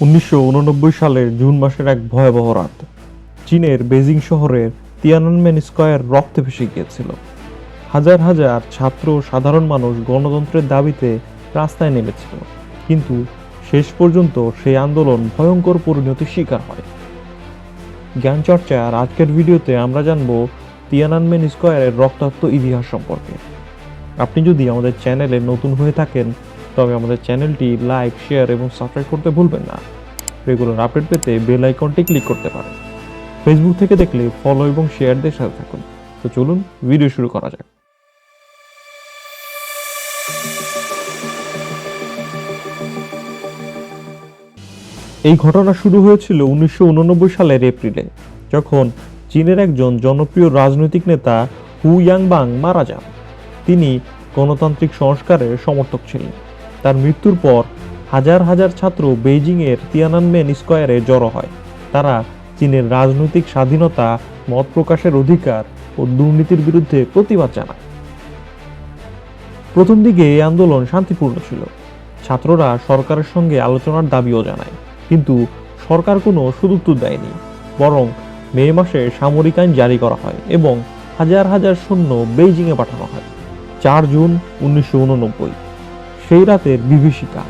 উনিশশো উননব্বই সালের জুন মাসের এক ভয়াবহ রাত। চীনের বেজিং শহরের তিয়ানানমেন স্কয়ার রক্তে ভেসে গিয়েছিল। হাজার হাজার ছাত্র সাধারণ মানুষ গণতন্ত্রের দাবিতে রাস্তায় নেমেছিল। কিন্তু শেষ পর্যন্ত সেই আন্দোলন ভয়ঙ্কর পরিণতির শিকার হয়। জ্ঞান চর্চার আজকের ভিডিওতে আমরা জানব তিয়ানানমেন স্কয়ারের রক্তাক্ত ইতিহাস সম্পর্কে। আপনি যদি আমাদের চ্যানেলে নতুন হয়ে থাকেন তবে আমাদের চ্যানেলটি লাইক, শেয়ার এবং সাবস্ক্রাইব করতে ভুলবেন না। রেগুলার আপডেট পেতে বেল আইকনটি ক্লিক করতে পারেন। ফেসবুক থেকে দেখলে ফলো এবং শেয়ার দিয়ে সাথে থাকুন। তো চলুন ভিডিও শুরু করা যাক। এই ঘটনা শুরু হয়েছিল উনিশশো উননব্বই সালের এপ্রিলে, যখন চীনের একজন জনপ্রিয় রাজনৈতিক নেতা হু ইয়াংবাং মারা যান। তিনি গণতান্ত্রিক সংস্কারের সমর্থক ছিলেন। তার মৃত্যুর পর হাজার হাজার ছাত্র বেইজিংয়ের তিয়ানানমেন স্কয়ারে জড়ো হয়। তারা চীনের রাজনৈতিক স্বাধীনতা, মত প্রকাশের অধিকার ও দুর্নীতির বিরুদ্ধে প্রতিবাদ জানায়। প্রথম দিকে এই আন্দোলন শান্তিপূর্ণ ছিল। ছাত্ররা সরকারের সঙ্গে আলোচনার দাবিও জানায়। কিন্তু সরকার কোনো সুদুত্তর দেয়নি, বরং মে মাসে সামরিক আইন জারি করা হয় এবং হাজার হাজার সৈন্য বেইজিংয়ে পাঠানো হয়। চার জুন উনিশশো উননব্বই। সেই রাতের বিভীষিকা,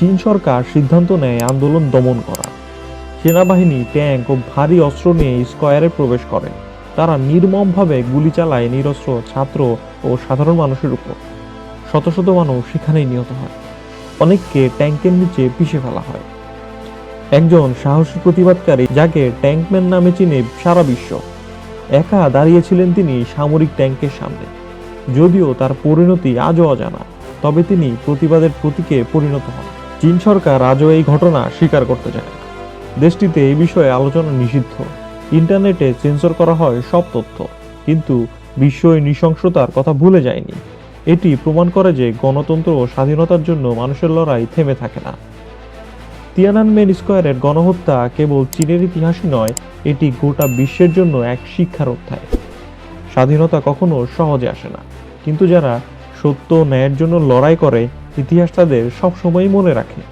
চীন সরকার সিদ্ধান্ত নেয় আন্দোলন দমন করা। সেনাবাহিনী ট্যাঙ্ক ও ভারী অস্ত্র নিয়ে স্কয়ারে প্রবেশ করে। তারা নির্মমভাবে গুলি চালায় নিরস্ত্র ছাত্র ও সাধারণ মানুষের উপর। শত শত মানুষ সেখানেই নিহত হয়। অনেককে ট্যাঙ্কের নিচে পিষে ফেলা হয়। একজন সাহসী প্রতিবাদকারী যাকে ট্যাঙ্কম্যান নামে চিনে সারা বিশ্ব। একা দাঁড়িয়েছিলেন তিনি সামরিক ট্যাঙ্কের সামনে। যদিও তার পরিণতি আজও অজানা। তবে তিনি প্রতিবাদের প্রতীকে পরিণত হন। চীন সরকার আজও এই ঘটনা স্বীকার করতে চায় দেশটিতে এই বিষয়ে আলোচনা নিষিদ্ধ। ইন্টারনেটে সেন্সর করা হয় সব তথ্য। কিন্তু বিশ্ব এই নৃশংসতার কথা ভুলে যায়নি। এটি প্রমাণ করে যে গণতন্ত্র ও স্বাধীনতার জন্য মানুষের লড়াই থেমে থাকে না। তিয়ানানমেন স্কয়ারের গণহত্যা কেবল চীনের ইতিহাসই নয়, এটি গোটা বিশ্বের জন্য এক শিক্ষার অধ্যায়। স্বাধীনতা কখনো সহজে আসে না। কিন্তু যারা সত্য ন্যায়ের জন্য লড়াই করে ইতিহাস তাদের সবসময়ই মনে রাখে।